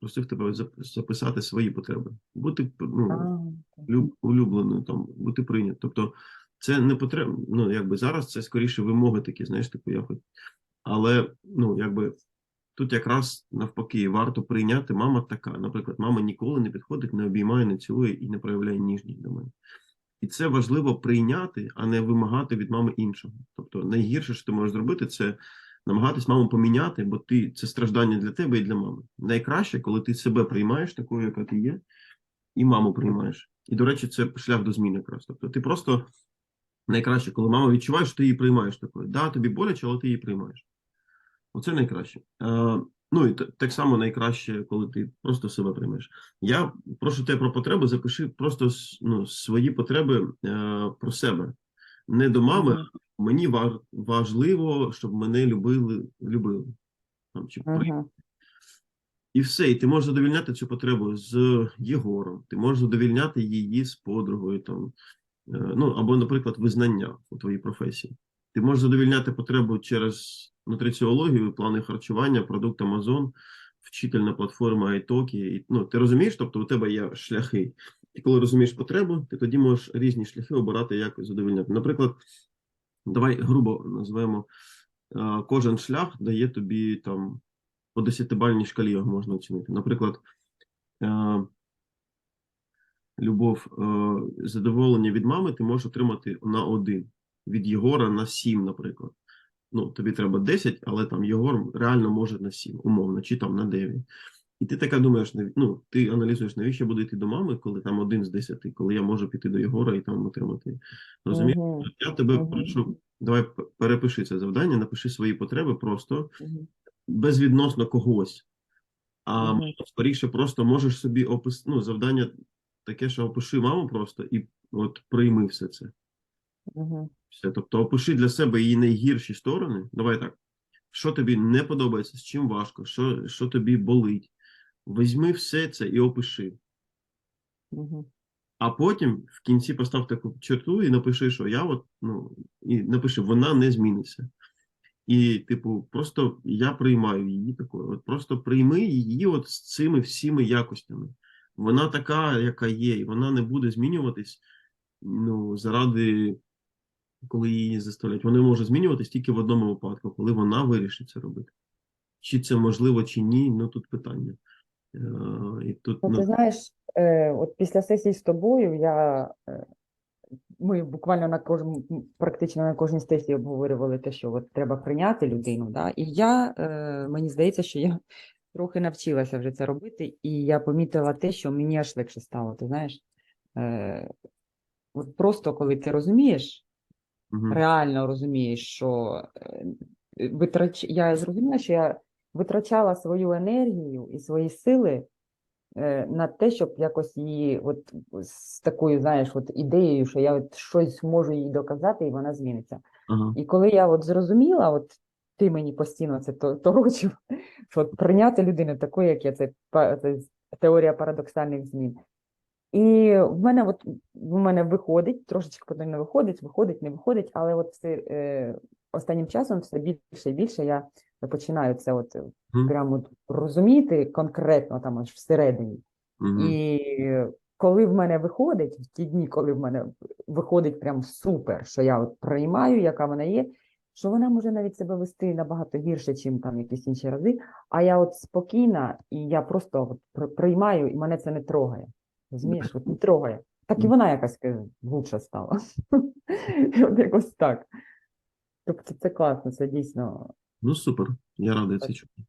просив тебе зап- записати свої потреби, бути ну, люб, улюбленою, там, бути прийнятим. Тобто, це не потреба. Ну, якби зараз це скоріше вимоги такі, знаєш, типу, я хоч. Але, ну, якби тут якраз навпаки, варто прийняти мама така. Наприклад, мама ніколи не підходить, не обіймає, не цілує і не проявляє ніжність до мене. І це важливо прийняти, а не вимагати від мами іншого. Тобто, найгірше, що ти можеш зробити, це намагатись маму поміняти, бо ти це страждання для тебе і для мами. Найкраще, коли ти себе приймаєш такою, яка ти є, і маму приймаєш. І, до речі, це шлях до зміни якраз. Тобто, ти просто найкраще, коли мама відчуває, що ти її приймаєш такою. Да, тобі боляче, але ти її приймаєш. Оце найкраще. Е, ну і так само найкраще, коли ти просто себе приймеш. Я прошу тебе про потреби, запиши просто ну, свої потреби е, про себе. Не до мами, мені важ, важливо, щоб мене любили, любили. Там, чи Ага. і все, і ти можеш задовільняти цю потребу з Єгором, ти можеш задовільняти її з подругою, там, е, ну, або, наприклад, визнання у твоїй професії. Ти можеш задовільняти потребу через нутриціологію, плани харчування, продукт Amazon, вчительна платформа iTalki. І, Ну, ти розумієш, тобто у тебе є шляхи. І коли розумієш потребу, ти тоді можеш різні шляхи обирати, як задовільняти. Наприклад, давай грубо назвемо, е, кожен шлях дає тобі там по 10-бальній шкалі його можна оцінити. Наприклад, е, любов, е, задоволення від мами ти можеш отримати на один, від Єгора на 7, наприклад. Ну, тобі треба 10, але там Єгор реально може на 7, умовно, чи там на 9. І ти така думаєш, ну, ти аналізуєш, навіщо я буду йти до мами, коли там один з 10, коли я можу піти до Єгора і там отримати. Розумієш? Мгм. Я тебе Мгм. прошу, давай перепиши це завдання, напиши свої потреби просто Мгм. безвідносно когось. А Мгм. скоріше просто можеш собі опис... ну, завдання таке, що опиши маму просто і от прийми все це. Мгм. Все. Тобто опиши для себе її найгірші сторони. Давай так. Що тобі не подобається, з чим важко, що, що тобі болить. Візьми все це і опиши. Мгм. А потім в кінці постав таку черту і напиши, що я от, ну, і напиши, вона не зміниться. І, типу, просто я приймаю її такою. От просто прийми її от з цими всіми якостями. Вона така, яка є, і вона не буде змінюватись ну, заради, коли її заставлять. Вона може змінюватись тільки в одному випадку, коли вона вирішить це робити. Чи це можливо, чи ні, ну тут питання. І тут, Ну, ну, ти знаєш, е, от після сесії з тобою я, е, ми буквально на кожному, практично на кожній сесії обговорювали те, що от треба прийняти людину, да? і я, е, мені здається, що я трохи навчилася вже це робити, і я помітила те, що мені аж легше стало, ти знаєш. Е, от просто коли ти розумієш, мгм. реально розумієш, що е, витрач... я зрозуміла, що я витрачала свою енергію і свої сили е, на те, щоб якось її, от з такою, знаєш, от ідеєю, що я от щось можу їй доказати, і вона зміниться. Ага. І коли я от зрозуміла, от ти мені постійно це торочив, що от прийняти людину такою, як я, це, це теорія парадоксальних змін. І в мене от в мене виходить, трошечки потім не виходить, виходить, не виходить, але от все, е, останнім часом все більше і більше я починаю це от Мгм. прямо розуміти конкретно там аж всередині. Мгм. І коли в мене виходить, в ті дні, коли в мене виходить прям супер, що я от приймаю, яка вона є, що вона може навіть себе вести набагато гірше, ніж там якісь інші рази. А я от спокійна, і я просто от приймаю, і мене це не трогає. Розумієш, от не трогає. Так і вона якась е, лучша стала. От якось так. Тобто це класно, це дійсно Ну, супер. Я радий це чути.